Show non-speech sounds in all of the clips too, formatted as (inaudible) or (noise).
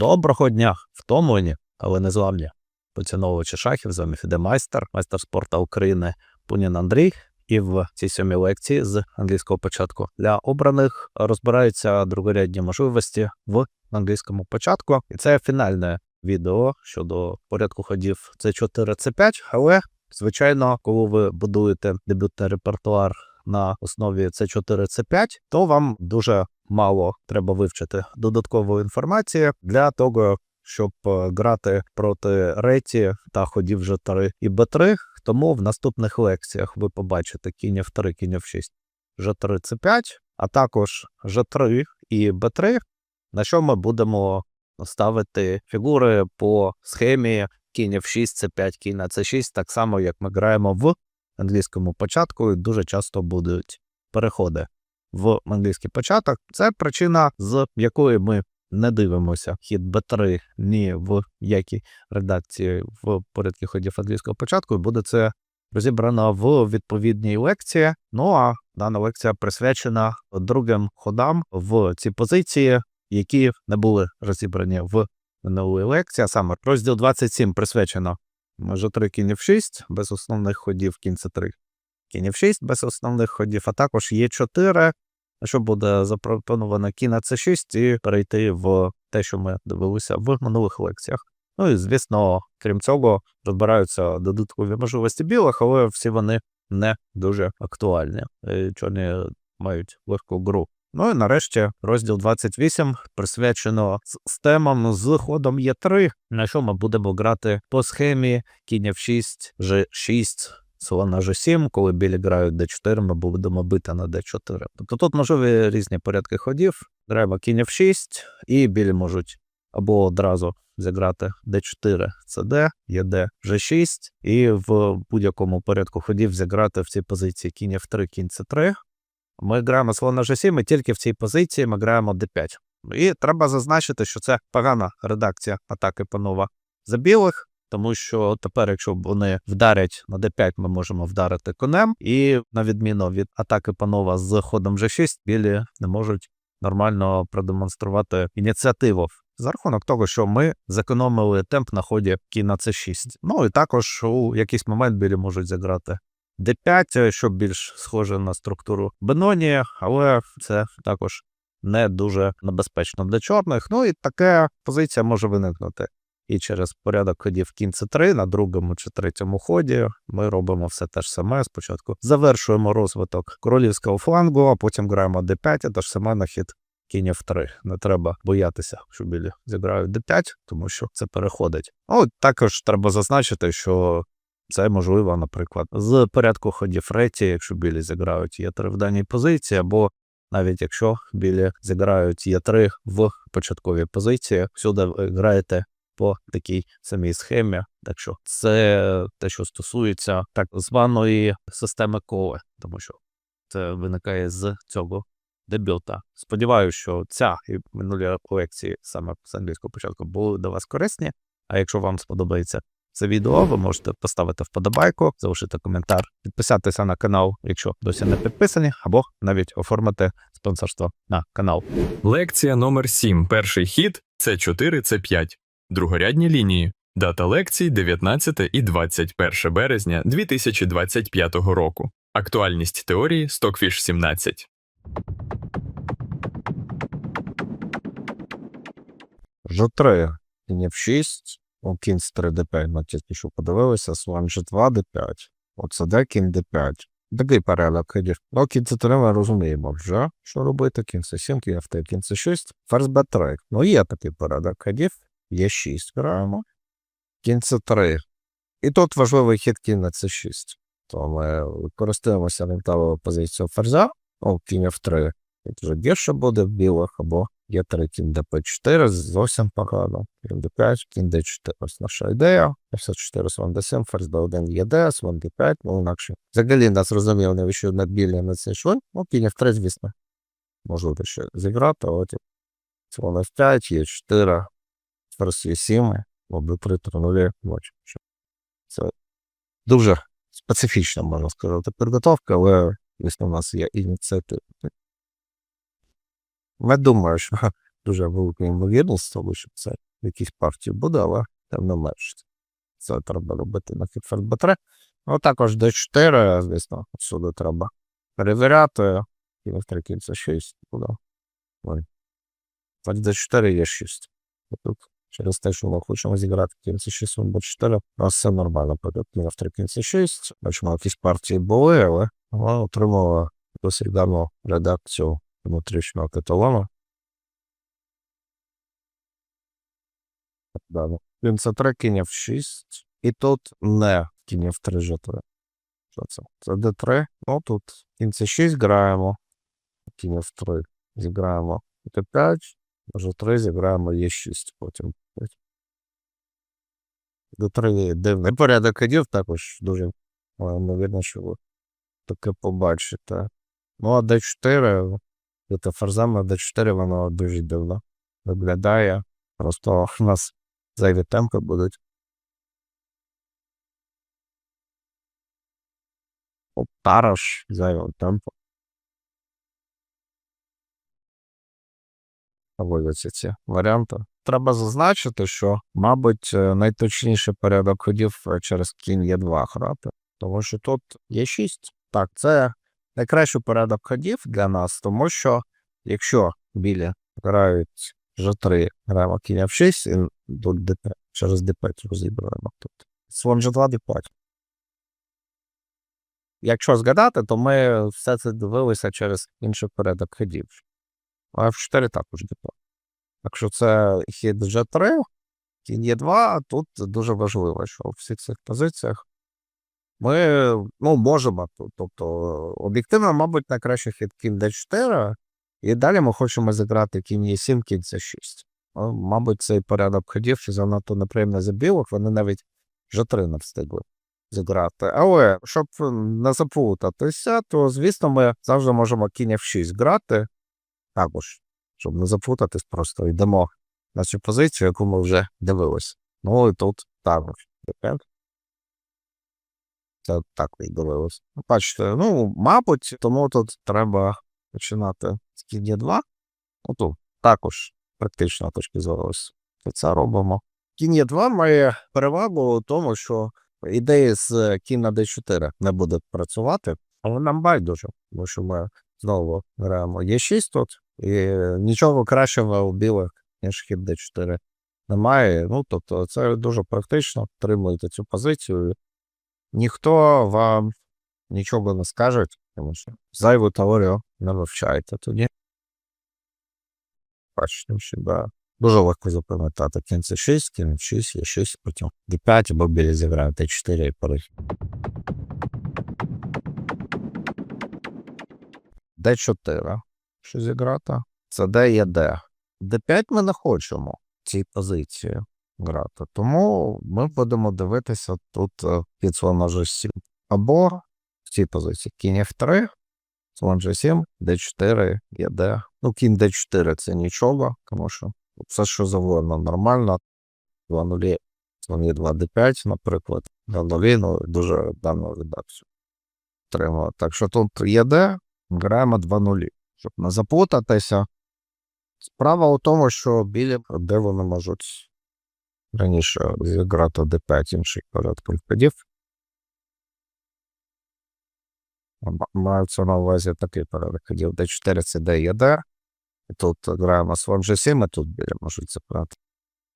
Доброго дня, втомлені, але не зламні. Поціновувачі шахів, з вами Фіде Майстер, майстер спорту України Пунін Андрій. І в цій сьомій лекції з англійського початку для обраних розбираються другорядні можливості в англійському початку. І це фінальне відео щодо порядку ходів C4, C5. Але, звичайно, коли ви будуєте дебютний репертуар на основі C4, C5, то вам дуже мало треба вивчити додаткової інформації для того, щоб е, грати проти реті та ходів G3 і B3. Тому в наступних лекціях ви побачите кінь F3, кінь F6, G3, C5, а також G3 і B3, на що ми будемо ставити фігури по схемі кінь F6, C5, кінь на C6, так само як ми граємо в англійському початку, і дуже часто будуть переходи в англійський початок. Це причина, з якої ми не дивимося хід Б3 ні в якій редакції в порядку ходів англійського початку, буде це розібрано в відповідній лекції. Ну а дана лекція присвячена другим ходам в цій позиції, які не були розібрані в минулій лекції. А саме розділ 27 присвячено Ж3 кінь F6 без основних ходів кінь С3. Кінь F6 без основних ходів, а також є 4 що буде запропоновано кінь на С6 і перейти в те, що ми дивилися в минулих лекціях. Ну і звісно, крім цього, розбираються додаткові можливості білих, але всі вони не дуже актуальні. Чорні мають легку гру. Ну і нарешті розділ 28 присвячено системам з ходом Е3, на що ми будемо грати по схемі кінь F6, G6, слон на G7, коли білі грають D4, ми будемо бити на D4. Тобто тут можливі різні порядки ходів. Граємо кінь F6, і білі можуть або одразу зіграти D4, CD, ЄД G6, і в будь-якому порядку ходів зіграти в цій позиції кінь F3, кінь C3. Ми граємо слон на G7, і тільки в цій позиції ми граємо D5. І треба зазначити, що це погана редакція атаки панова за білих. Тому що тепер, якщо вони вдарять на d5, ми можемо вдарити конем, і на відміну від атаки панова з ходом g6, білі не можуть нормально продемонструвати ініціативу за рахунок того, що ми зекономили темп на ході на c6. Ну і також у якийсь момент білі можуть зіграти d5, що більш схоже на структуру Беноні, але це також не дуже небезпечно для чорних. Ну і така позиція може виникнути. І через порядок ходів кінь С3 на другому чи третьому ході ми робимо все те ж саме. Спочатку завершуємо розвиток королівського флангу, а потім граємо d5, а те ж саме на хід кінь F3. Не треба боятися, що білі зіграють d5, тому що це переходить. Ну, також треба зазначити, що це можливо, наприклад, з порядку ходів реті, якщо білі зіграють Е3 в даній позиції, або навіть якщо білі зіграють Е3 в початковій позиції, всюди граєте по такій самій схемі. Так що це те, що стосується так званої системи коли, тому що це виникає з цього дебюта. Сподіваюся, що ця і минулі лекції саме з англійського початку були до вас корисні. А якщо вам сподобається це відео, ви можете поставити вподобайку, залишити коментар, підписатися на канал, якщо досі не підписані, або навіть оформити спонсорство на канал. Лекція номер 7. Перший хід С4, С5. Другорядні лінії. Дата лекцій 19 і 21 березня 2025 року. Актуальність теорії Stockfish 17. Ж3, кінь F6, о, кінь 3 D5, ми тільки що подивилися, слон G2, D5, оце де кінь D5. Такий порядок ходів. Ну, кінь C3 ми розуміємо вже, що робити, кінь C7, кінь F3, кінь C6, ферзь B3. Ну, є такий порядок ходів, є 6 граємо. Кінце 3. І тут важливий хід кінь C6. То ми користуємося рентавою позицією ферзя. Ну, кінь F3. Тут вже гірше буде в білих, або є 3 кінь dp4, зовсім погано. Кінь d5, кінь d4. Ось наша ідея. F4, слон d7, ферзь d1 ЄД, слон d5, ну інакше. Взагалі нас розумів, навіщо на білі на цей шлунь. Ну, кінь F3, звісно. Можливо, ще зіграти, але слон F5, Є4 пересвісіми або при тренуві очі. Це дуже специфічна, можна сказати, підготовка, але дійсно у нас є ініціатива. Я думаю, що (laughs) дуже велика ймовірність, того, що це в якійсь партії буде, але там не менше. Це треба робити на хідферт 3. Ну також Д4, звісно, сюди треба перевіряти. І в трикінця 6 буде. Ой. Так, Д4 є 6. Тут через те, що ми хочемо зіграти в кінці 6 б 4 у нас все нормально буде. Ми в 3 кінці 6. Бачимо, якісь партії були, але ми отримали досить давно редакцію внутрішнього каталону. Далі. Він це 3 кінь 6. І тут не кінь в 3 G3. Що це? Це D3. Ну тут кінь 6 граємо. Кінь в 3 зіграємо Т5. Може 3 зіграємо Е6 потім. D3 дивний порядок ходів також дуже ймовірно, що ви таке побачите. Ну, а D4, це ферзами D4, воно дуже дивно виглядає. Просто (laughs) у нас зайві темпи будуть. О, Тараш зайвий Виводяться ці варіанти. Треба зазначити, що, мабуть, е, найточніший порядок ходів е, через кінь є 2 грати. Тому що тут є 6. Так, це найкращий порядок ходів для нас, тому що якщо білі грають G3, граємо кінь F6, і тут D5, через D5 розібраємо тут. Слон G2, D5. Якщо згадати, то ми все це дивилися через інший порядок ходів. А F4 також D5. Так що це хід G3, кінь Е2, тут дуже важливо, що у всіх цих позиціях ми ну, можемо. Тобто, об'єктивно, мабуть, найкращий хід кінь d4, і далі ми хочемо зіграти кінь Е7, кінь c6. Ну, мабуть, цей порядок ходів занадто неприємно за білок, вони навіть G3 не встигли зіграти. Але щоб не заплутатися, то звісно, ми завжди можемо кінь F6 грати. Також, щоб не заплутатись, просто йдемо на цю позицію, яку ми вже дивилися. Ну і тут також. Це так відбувалося. Бачите, ну, мабуть, тому тут треба починати з кінь 2. Ну, тут також практично точки зору це робимо. Кінь 2 має перевагу у тому, що ідеї з кінь на d4 не буде працювати, але нам байдуже, тому що ми знову граємо Е6 тут, і нічого кращого у білих, ніж хід d4 немає. Ну, тобто, це дуже практично, отримуєте цю позицію. Ніхто вам нічого не скаже, тому що зайву теорію не вивчаєте тоді. Бачите, що да. Дуже легко запам'ятати кінь це 6, кінь 6, є 6, потім d5 або білі зіграють d4 і порих. d4. Що зіграти? Це d є d. d5 ми не хочемо цій позиції грати. Тому ми будемо дивитися тут е, під слона G7. Або в цій позиції кінь F3, слон G7, D4, ЄД. Ну, кінь D4 це нічого, тому що все, що завгодно нормально. 2 нулі, слон є 2 D5, наприклад, 2 нулі, ну, дуже давно отримали. Так що тут ЄД, граємо 2 нулі, щоб не заплутатися. Справа у тому, що білі, де вони можуть раніше зіграти D5 інший порядку ходів. Маються на увазі такий порядок ходів. D4 це D є D. І тут граємо слон G7, і тут біля можуть забрати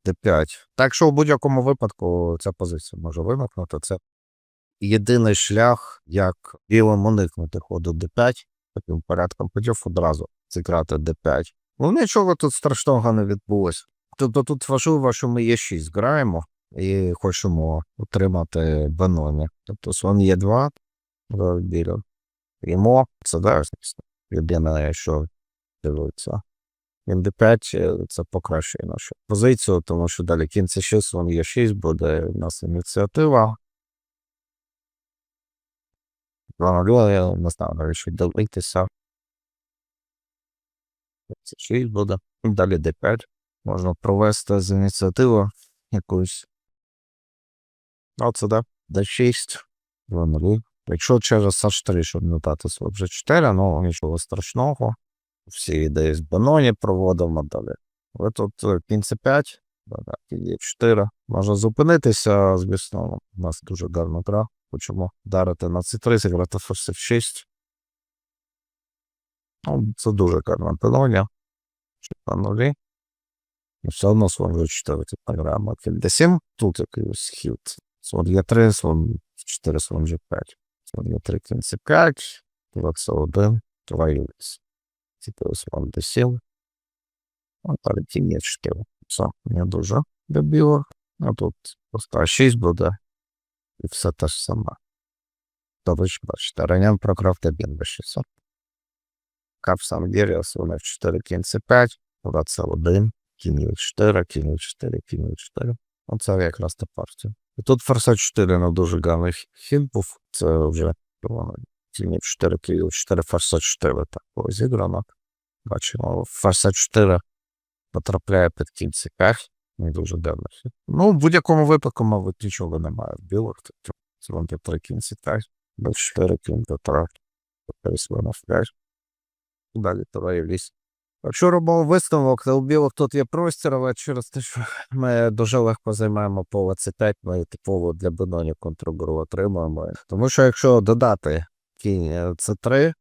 D5. Так що в будь-якому випадку ця позиція може виникнути. Це єдиний шлях, як білим уникнути ходу D5, таким порядком ходів одразу зіграти D5. Ну нічого тут страшного не відбулося. Тобто тут важливо, що ми є 6 граємо і хочемо отримати банони. Тобто слон є 2 біля. Ймо, це звісно. Людина, що дивиться. Кінь d5 е, це покращує нашу позицію, тому що далі кінь c 6 слон є 6 буде у нас ініціатива. Знаю, навіть що дивитися. Це 6 буде. Далі d5 можна провести з ініціативи якусь. Оце да. D6. 2 нулі. Якщо через H3, щоб не дати вже 4, ну нічого страшного. Всі ідеї з баноні проводимо далі. Ви тут кінь c 5 Є 4. Можна зупинитися, звісно, у нас дуже гарна гра. Хочемо вдарити на C3, зіграти форс F6. Ну, це дуже гарна панонія. Чи нулі. Ну, Все одно слон G4 це програма. Кіль D7. Тут якийсь хід. Слон Е3, слон 4, слон G5. Слон Е3, кінь C5. Тура C1. Тура Юліс. Тепер слон D7. А далі кінь Е4. Все, не дуже добіло. А тут просто 6 буде. І все те ж саме. Добре, що бачите, Ранян програв Дебін би 600. Кап сам дір'я, слон F4, кінь C5, тура C1, кінь Е4, кінь Е4, кінь Е4. Оце якраз та партія. І тут форсаж 4 на дуже гарний хід був. Це вже воно, кінь Е4, кінь Е4, форсаж 4 так було зіграно. Бачимо, форсаж 4 потрапляє під кінь C5. Ну, не дуже дивлюся. Ну, в будь-якому випадку, мабуть, нічого немає. В білих це три кінці, так, до чотири кінці, так, пересвинув, так. Далі троє в ліс. Якщо робив висновок, то у білих тут є простір, але через те, що ми дуже легко займаємо поле C5, ми типово для бинонів контргру отримуємо. Тому що якщо додати кінь е, c 3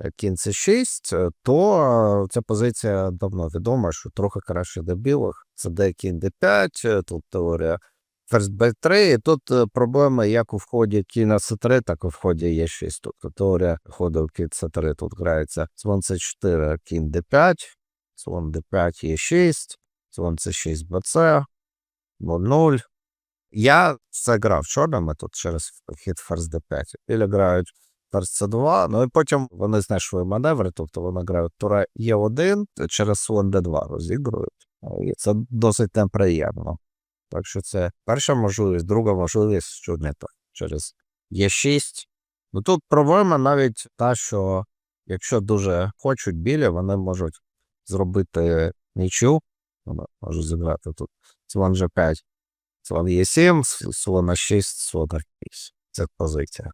Е, кінці 6, е, то е, ця позиція давно відома, що трохи краще до білих. Це де кінь Д5, тут теорія ферзь Б3. І тут проблема як у вході кіна С3, так і в ході Е6. Тобто теорія ходу кінь С3 тут грається слон С4, кінь Д5, слон Д5 Е6, слон С6 БЦ, 0-0. Я це грав чорними тут через хід ферзь Д5. Біля грають ферзь C2, ну і потім вони знайшли маневри, тобто вони грають тура Е1, через слон D2 розігрують. І це досить неприємно. Так що це перша можливість, друга можливість, що не так. Через Е6. Ну тут проблема навіть та, що якщо дуже хочуть білі, вони можуть зробити нічю. Вони можуть зіграти тут слон G5, слон Е7, слон А6, слон А6. Це позиція.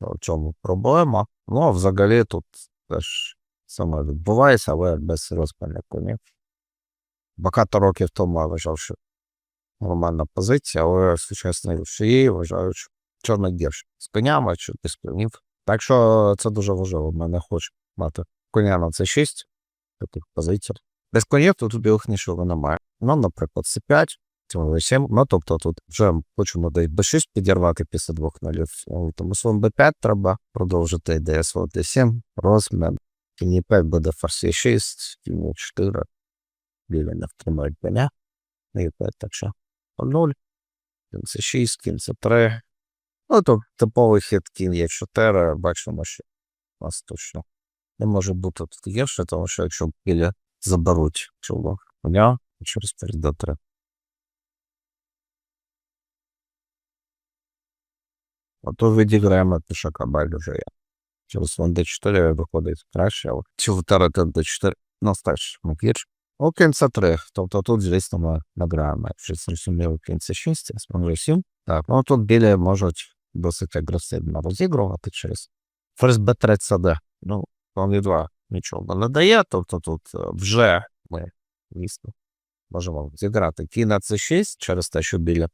В чому проблема? Ну, а взагалі тут теж саме відбувається, але без розпальних конів. Багато років тому я вважав, що нормальна позиція, але сучасні шиї вважають, гірш з конями чи без конів. Так що це дуже важливо. Ми не хочемо мати коня на c 6 таких позицій. Без конів тут білих нічого немає. Ну, наприклад, c5, цьому 7 Ну, тобто тут вже хочемо до b6 підірвати після двох нулів. Ну, Тому слон b5 треба продовжити ідея слон d7, розмін. Кінь 5 буде фарс 6, кінь 4. Білі не втримають коня. І 5 так що 0. Кінь це 6, кінь це 3. Ну, то типовий хід кінь є 4. Бачимо, що у нас точно не може бути тут гірше, тому що якщо білі заберуть цього коня, через ферзь до 3. А то відіграємо пішака байдуже. Через слон d4 виходить краще, але чи вдарити d4 ну, теж не. У кінця 3, тобто тут, звісно, ми награємо. Якщо зрозуміло, кінця 6, я смогли 7. Так, ну тут білі можуть досить агресивно розігрувати через ферзь b3 cd. Ну, вони 2 нічого не дає, тобто тут е, вже ми, звісно, можемо зіграти кінь c6 через те, що біля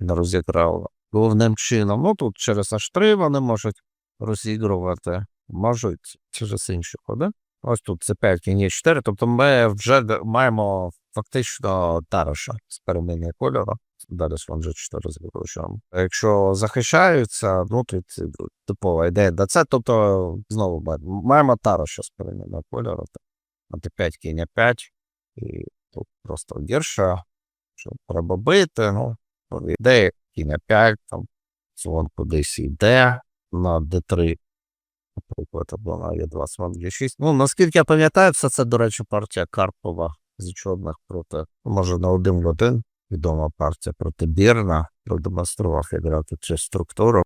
не розіграли головним чином. Ну тут через H3 вони можуть розігрувати, можуть через інші ходи. Ось тут C5, кінь Е4, тобто ми вже маємо фактично тароша з переміною кольору. Далі слон G4 закручуємо. Якщо захищаються, ну тут це типова ідея до це, тобто знову маємо тароша з переміною кольору. На Т5 кінь 5 і тут просто гірше, що треба бити, ну, ідея кінь 5 там слон кудись йде на d3, наприклад, або на e2, слон g6. Ну, наскільки я пам'ятаю, все це, до речі, партія Карпова з чорних проти, може, на один в один. Відома партія проти Бірна. Продемонстрував, грати цю структуру.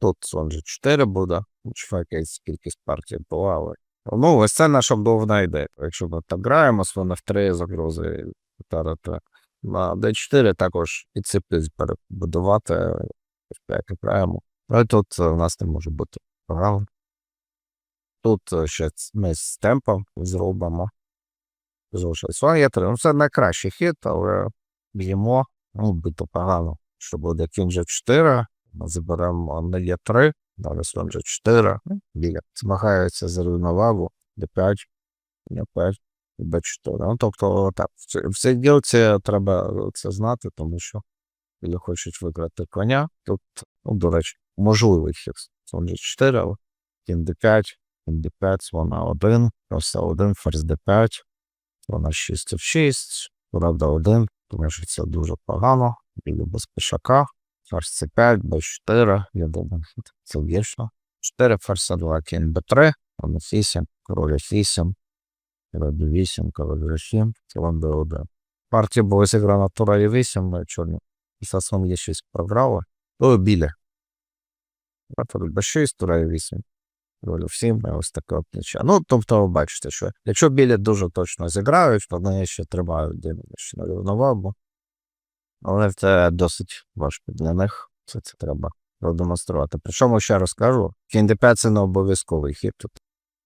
Тут слон g4 буде, чи якась кількість партій була, але Ну, ось це наша головна ідея. Якщо ми так граємо, слон F3 загрози вдарити на D4 також і підсиплюсь перебудувати. F5 граємо. Але тут е, у нас не може бути програм. Тут е, ще ми з темпом зробимо. Залишилось слон Е3. Ну, це найкращий хід, але б'ємо, ну, бито погано, що буде кінь же 4, ми заберемо на є 3, далі слон же 4, ну, біля. Змагаються за рівновагу, d5, d5, b4. Ну, тобто, так, в цій- ділці треба це знати, тому що біля хочуть виграти коня. Тут, ну, до речі, можливий хід. Слон же 4, але кінь d5, кінь d5, слона 1, просто 1, ферзь d5, слона 6 f6, правда 1, тому що це дуже погано, білі без пішака, ферзь c5, b4, я думаю, це вірно. 4, ферзь 2, кінь b3, слон f8, король f8, король b8, король g7, слон b1. Партія була зіграна тура e8, ми чорні. За слон e6 програли. О, білі. Король b6, тура e8. Король f7, ось таке плече. Ну, тобто, ви бачите, що якщо білі дуже точно зіграють, то вони ще тримають динамічну рівновагу. Але це досить важко для них. Це, це треба продемонструвати. Причому ще раз кажу, кінь d5 це не обов'язковий хід. Тут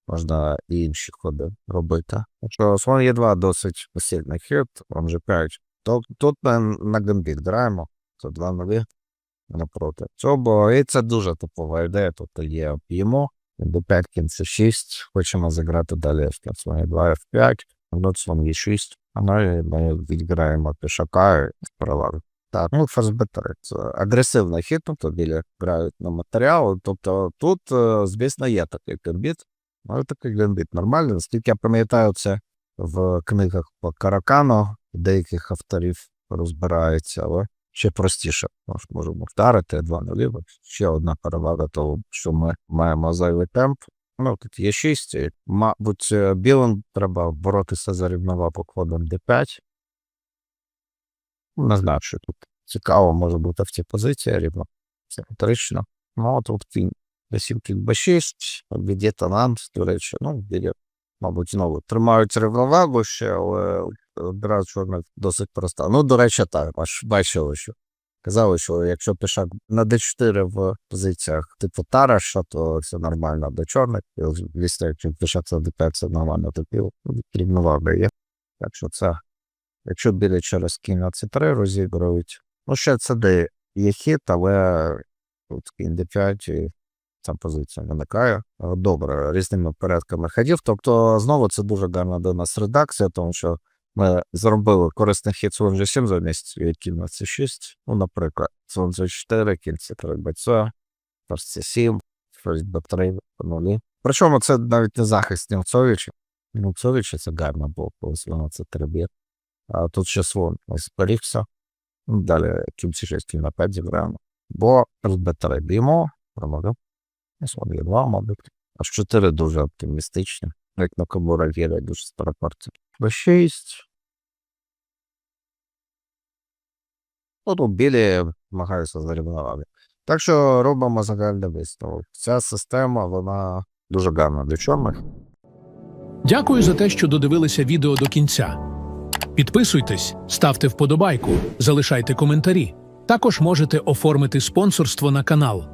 можна і інші ходи робити. Якщо слон є 2 досить сильний хід, он же 5, то тут на гамбіт граємо. Це 2 нові напроти. Цього, і це дуже типова ідея. Тут є п'ємо, до 5 кінці 6, хочемо заграти далі F5, слон 2, F5, ну слон є 6, а далі ми відграємо пішака і перевагу. Так, ну Б3. Це агресивний хід, тобто білі грають на матеріал. Тобто тут, е, звісно, є такий гамбіт, але такий гамбіт нормальний. Наскільки я пам'ятаю, це в книгах по Каракану деяких авторів розбирається, але ще простіше. Може, можемо вдарити два нулі. Ще одна перевага того, що ми маємо зайвий темп. Ну, тут є 6. Мабуть, е, білим треба боротися за рівновагу ходом d5. Не знаю, що тут цікаво може бути в цій позиції рівно. Симетрично. Ну, тут кінь d7 кінь b6, обіді до речі, ну, біді, мабуть, знову тримають рівновагу ще, але одразу чорних досить проста. Ну, до речі, так, бачили, що казали, що якщо пішак на d4 в позиціях типу Тараша, то це нормально до чорних. І Звісно, якщо пішак це d5, це нормально до пів. Рівновага є. Так що це, якщо білі через кінь на c3 розігрують, ну ще це де є хід, але тут кінь d5 і ця позиція виникає. Е, Добре, різними порядками ходів. Тобто, знову це дуже гарна до нас редакція, тому що ми зробили корисний хід слон G7 замість кінь на C6. Ну, наприклад, слон G4, кінь C3, BC, ферзь C7, ферзь B3 по нулі. Причому це навіть не захист Німцовича. Німцовича це гарно було, коли слон це 3 б'є. А тут ще слон зберігся. Далі C6, кінь на 5 зіграємо. Бо ферзь B3 б'ємо, промовив. І слон є 2, мабуть. Аж 4 дуже оптимістичні. Як на Комура віра дуже старопорція. B6. Ну, тут білі намагаються зарівнувати. Так що робимо загальний висновок. Ця система, вона дуже гарна для чорних. Дякую за те, що додивилися відео до кінця. Підписуйтесь, ставте вподобайку, залишайте коментарі. Також можете оформити спонсорство на канал.